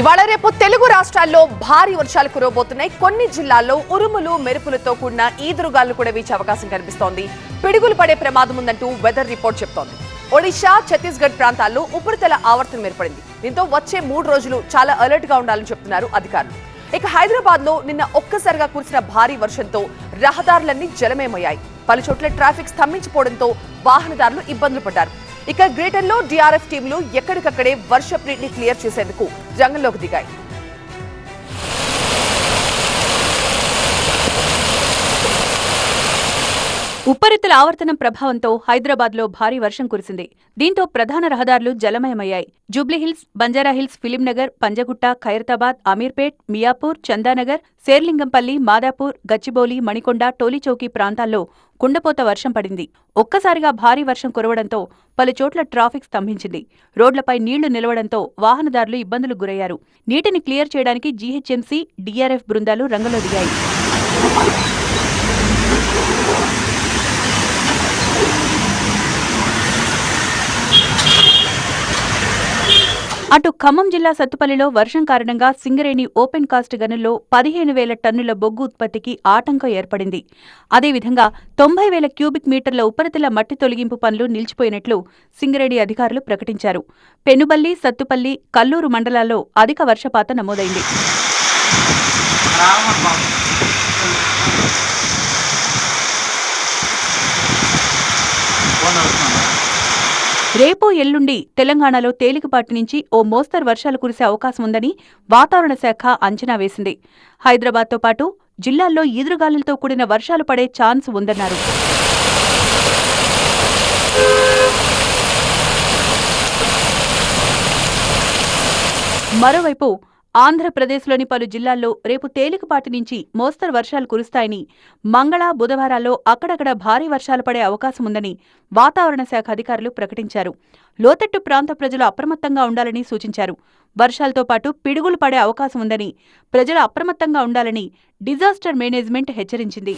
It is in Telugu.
ఇవాళ రేపు తెలుగు రాష్ట్రాల్లో భారీ వర్షాలు కురవబోతున్నాయి. కొన్ని జిల్లాల్లో ఉరుములు మెరుపులతో కూడిన ఈదురుగాలు కూడా వీచే అవకాశం కనిపిస్తోంది. పిడుగులు పడే ప్రమాదం ఉందంటూ వెదర్ రిపోర్ట్ చెప్తోంది. ఒడిశా ఛత్తీస్గఢ్ ప్రాంతాల్లో ఉపరితల ఆవర్తనం ఏర్పడింది. దీంతో వచ్చే మూడు రోజులు చాలా అలర్ట్గా ఉండాలని చెప్తున్నారు అధికారులు. ఇక హైదరాబాద్లో నిన్న ఒక్కసారిగా కురిసిన భారీ వర్షంతో రహదారులన్నీ జలమయమయ్యాయి. పలు చోట్ల ట్రాఫిక్ స్తంభించిపోవడంతో వాహనదారులు ఇబ్బందులు పడ్డారు. ఇక గ్రేటర్లో డిఆర్ఎఫ్ టీంలు ఎక్కడికక్కడే వర్షపు నీటిని క్లియర్ చేసేందుకు రంగంలోకి దిగాయి. ఉపరితల ఆవర్తనం ప్రభావంతో హైదరాబాద్లో భారీ వర్షం కురిసింది. దీంతో ప్రధాన రహదారులు జలమయమయ్యాయి. జూబ్లీహిల్స్ బంజారాహిల్స్ ఫిలింనగర్ పంజగుట్ట ఖైరతాబాద్ అమీర్పేట్ మియాపూర్ చందానగర్ శేర్లింగంపల్లి మాదాపూర్ గచ్చిబౌలి మణికొండ టోలీచౌకీ ప్రాంతాల్లో కుండపోత వర్షం పడింది. ఒక్కసారిగా భారీ వర్షం కురవడంతో పలుచోట్ల ట్రాఫిక్ స్తంభించింది. రోడ్లపై నీళ్ళు నిలవడంతో వాహనదారులు ఇబ్బందులు గురయ్యారు. నీటిని క్లియర్ చేయడానికి జీహెచ్ఎంసీ డీఆర్ఎఫ్ బృందాలు రంగంలో దిగాయి అటు ఖమ్మం జిల్లా సత్తుపల్లిలో వర్షం కారణంగా సింగరేణి ఓపెన్ కాస్ట్ గనుల్లో పదిహేను వేల టన్నుల బొగ్గు ఉత్పత్తికి ఆటంకం ఏర్పడింది. అదేవిధంగా తొంభై వేల క్యూబిక్ మీటర్ల ఉపరితల మట్టి తొలగింపు పనులు నిలిచిపోయినట్లు సింగరేణి అధికారులు ప్రకటించారు. పెనుబల్లి సత్తుపల్లి కల్లూరు మండలాల్లో అధిక వర్షపాతం నమోదైంది. రేపు ఎల్లుండి తెలంగాణలో తేలికపాటి నుంచి ఓ మోస్తరు వర్షాలు కురిసే అవకాశం ఉందని వాతావరణ శాఖ అంచనా వేసింది. హైదరాబాద్తో పాటు జిల్లాల్లో ఈదురుగాలులతో కూడిన వర్షాలు పడే ఛాన్స్ ఉందన్నారు. మరోవైపు ఆంధ్రప్రదేశ్లోని పలు జిల్లాల్లో రేపు తేలికపాటి నుంచి మోస్తరు వర్షాలు కురుస్తాయని మంగళ బుధవారాల్లో అక్కడక్కడ భారీ వర్షాలు పడే అవకాశం ఉందని వాతావరణ శాఖ అధికారులు ప్రకటించారు. లోతట్టు ప్రాంత ప్రజలు అప్రమత్తంగా ఉండాలని సూచించారు. వర్షాలతో పాటు పిడుగులు పడే అవకాశం ఉందని ప్రజలు అప్రమత్తంగా ఉండాలని డిజాస్టర్ మేనేజ్మెంట్ హెచ్చరించింది.